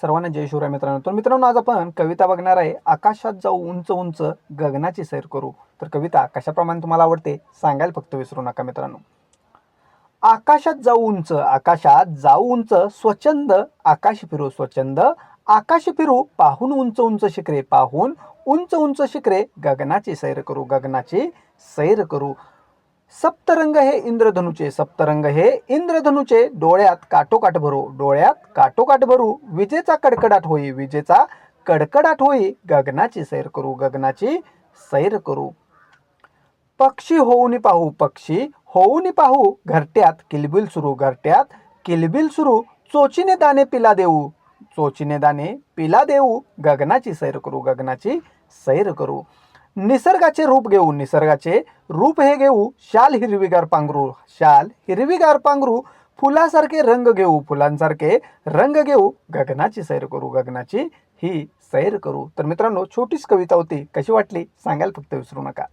सर्वांना जय शिवराय मित्रांनो. तर मित्रांनो आज आपण कविता बघणार आहे. आकाशात जाऊ उंच उंच गगनाची सैर करू. तर कविता कशाप्रमाणे तुम्हाला आवडते सांगायला फक्त विसरू नका मित्रांनो. आकाशात जाऊ उंच आकाशात जाऊ उंच स्वच्छंद आकाश फिरू स्वच्छंद आकाश फिरू पाहून उंच उंच शिखरे पाहून उंच उंच शिखरे गगनाची सैर करू. गगनाची सैर करू. सप्तरंग हे इंद्रधनुचे सप्तरंग हे इंद्रधनुचे. डोळ्यात काटोकाट भरू डोळ्यात काटोकाट भरू. विजेचा कडकडाट होई विजेचा कडकडाट होई. गगनाची सैर करू गगनाची सैर करू. पक्षी होऊन पाहू पक्षी होऊन पाहू. घरट्यात किलबिल सुरू घरट्यात किलबिल सुरू. चोचीने दाणे पिला देऊ चोचीने दाणे पिला देऊ. गगनाची सैर करू गगनाची सैर करू. निसर्गाचे रूप घेऊ निसर्गाचे रूप हे घेऊ. शाल हिरवीगार पांघरू शाल हिरवीगार पांघरू. फुलासारखे रंग घेऊ फुलांसारखे रंग घेऊ. गगनाची सैर करू गगनाची ही सैर करू. तर मित्रांनो छोटीच कविता होती. कशी वाटली? सांगायला फक्त विसरू नका.